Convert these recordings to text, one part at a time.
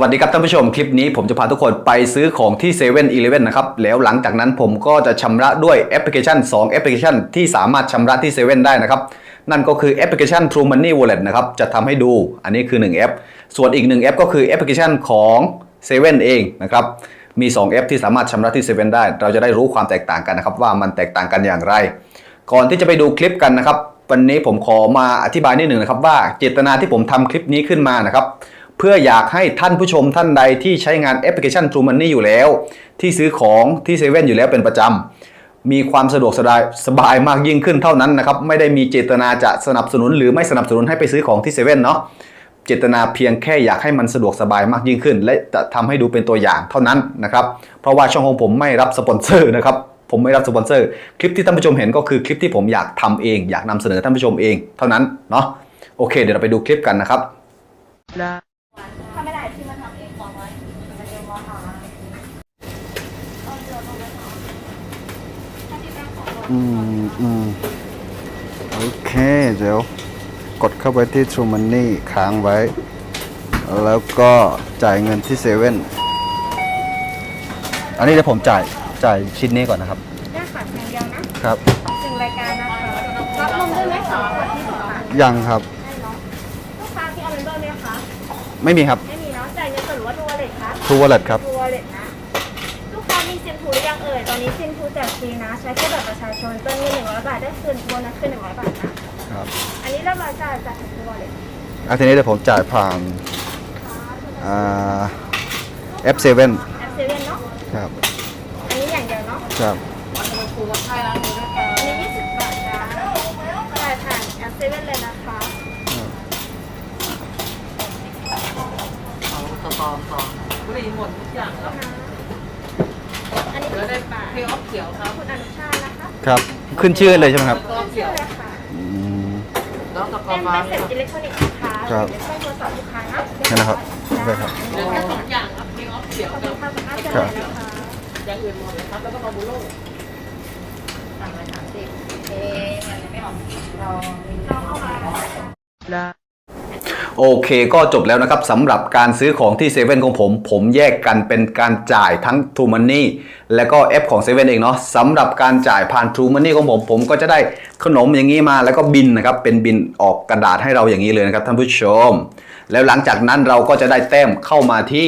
วัสดีครับท่านผู้ชมคลิปนี้ผมจะพาทุกคนไปซื้อของที่7 e เ e ่ e อนะครับแล้วหลังจากนั้นผมก็จะชำระด้วยแอปพลิเคชัน 2 แอปพลิเคชัน ที่สามารถชำระที่7 e เ e ่ได้นะครับ นั่นก็คือแอปพลิเคชัน True Money Wallet นะครับจะทำให้ดูอันนี้คือ 1 แอป ส่วนอีก 1 แอปก็คือแอปพลิเคชันของ7 e เ e ่เองนะครับมี 2 แอปที่สามารถชำระที่7 e เ e ่ได้ เราจะได้รู้ความแตกต่างกันนะครับว่ามันแตกต่างกันอย่างไร ก่อนที่จะไปดูคลิปกันนะครับวันนี้ผมขอมาอธิบายนิดหนึ่งนะครับว่าเจตนาที่ผมทำคลิปนี้ขึ้นมานะครับ เพื่ออยากให้ท่านผู้ชมท่านใดที่ใช้งานแอปพลิเคชัน True Money อยู่แล้ว ที่ซื้อของที่เซเว่นอยู่แล้วเป็นประจำ มีความสะดวกสบายสบายมากยิ่งขึ้นเท่านั้นนะครับไม่ได้มีเจตนาจะสนับสนุนหรือไม่สนับสนุนให้ไปซื้อของที่เซเว่นเนาะเจตนาเพียงแค่อยากให้มันสะดวกสบายมากยิ่งขึ้น และจะทำให้ดูเป็นตัวอย่างเท่านั้นนะครับเพราะว่าช่องของผมไม่รับสปอนเซอร์นะครับผมไม่รับสปอนเซอร์คลิปที่ท่านผู้ชมเห็นก็คือคลิปที่ผมอยากทำเอง อยากนำเสนอท่านผู้ชมเองเท่านั้นเนาะโอเค เดี๋ยวเราไปดูคลิปกันนะครับ ที่มันทำเองบอกไว้มันจะมาหาเอาเจอตรงนั้นเหรอถ้าที่แป้งขออืมอืมโอเค เดี๋ยว กดเข้าไปที่ True Money ค้างไว้ แล้วก็จ่ายเงินที่เซเว่นอันนี้เดี๋ยวผมจ่ายจ่ายชิ้นนี้ก่อนนะครับ ได้ค่ะเพียงเดียวนะครับถึงรายการนะคะรับนมด้วยไหมคะขวดที่สิบบาทยังครับได้เนาะลูกค้าที่เอาเมมเบอร์ไหมคะไม่มีครับ ไม่มี ลเล็ตคะ True Wallet ครับดูวอลเล็ตนะ ลูกค้ามีซิมทูหรือยังเอ่ย ตอนนี้ซิมทูแจกฟรีนะ ใช้แค่บัตรประชาชนเติมเงินหนึ่งร้อยบาทได้คืนโบนัสคืนหนึ่งร้อยบาทนะ ครับอันนี้เรียบร้อยจ่ายจากทูวอลเล็ตอันทีนี้เดี๋ยวผมจ่ายผ่านอ่า F7 แอปเซเว่นเนาะ ครับอันนี้อย่างเดียวเนาะ ครับ อันนี้20บาทจ้าจ่ายผ่านแอปเซเว่นเลยนะคะเอาต่อต่อต่อ บุหรี่หมดทุกอย่างครับอันนี้เหลือได้20บาทเพลย์ออฟเขียวครับคุณอนุชาตินะคะครับ ขึ้นชื่อเลยใช่ไหมครับตอต้นเขีเชื่ยอวเลยค่ะอืมแล้วตะกเป็อนนมาใบเสร็จอิเล็กทรอนิกส์นะคะครับเดี๋ยวช่วยตรวจสอบลูกค้านะนั่นนะครับได้ครับ เหลือแค่สองอย่างครับเพลย์ออฟเขียวขอบกัคุบณค่ะคุณอาจารย์นะคะอย่างอื่นหมดเลยครับ แล้วก็มาบูโร่สั่งเลยสามสิบเอ๊ะมันไม่ออกเราเราเอามา โอเคก็จบแล้วนะครับสำหรับการซื้อของที่เซเว่นของผม ผมแยกกันเป็นการจ่ายทั้ง True Money และก็แอปของเซเว่นเองเนาะสำหรับการจ่ายผ่าน True Money ของผม ผมก็จะได้ขนมอย่างนี้มาแล้วก็บินนะครับเป็นบินออกกระดาษให้เราอย่างนี้เลยนะครับท่านผู้ชม แล้วหลังจากนั้นเราก็จะได้แต้มเข้ามาที่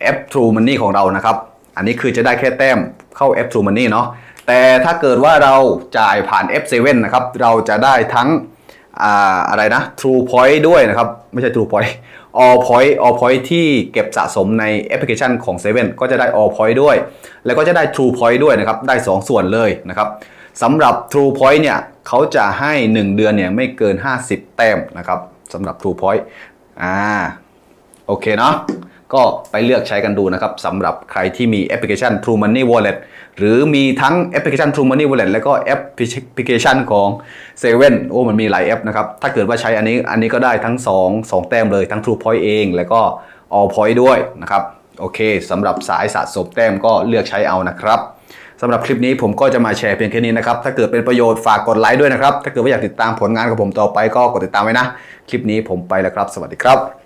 แอป True Money ของเรานะครับ อันนี้คือจะได้แค่แต้มเข้าแอป True Money เนาะแต่ถ้าเกิดว่าเราจ่ายผ่าน F7 นะครับเราจะได้ทั้ง อ่าอะไรนะ True Point ด้วยนะครับ ไม่ใช่ True Point All Point All Point ที่เก็บสะสมในแอปพลิเคชันของ7ก็จะได้ All Point ด้วย แล้วก็จะได้ True Point ด้วยนะครับ ได้ 2 ส่วนเลยนะครับสำหรับ True Point เนี่ยเขาจะให้ 1 เดือนเนี่ยไม่เกิน 50 แต้มนะครับสำหรับ True Point อ่าโอเคเนาะ ก็ไปเลือกใช้กันดูนะครับสำหรับใครที่มีแอปพลิเคชัน True Money Wallet หรือมีทั้งแอปพลิเคชัน True Money Wallet แล้วก็แอปพลิเคชันของ7โอ้มันมีหลายแอปนะครับ ถ้าเกิดว่าใช้อันนี้อันนี้ก็ได้ทั้ง 2 2 แต้มเลยทั้ง True Point เอง แล้วก็ All Point ด้วยนะครับโอเคสำหรับสายสะสมแต้มก็เลือกใช้เอานะครับสำหรับคลิปนี้ผมก็จะมาแชร์เพียงแค่นี้นะครับ ถ้าเกิดเป็นประโยชน์ฝากกดไลค์ด้วยนะครับ ถ้าเกิดว่าอยากติดตามผลงานของผมต่อไปก็กดติดตามไว้นะ คลิปนี้ผมไปแล้วครับ สวัสดีครับ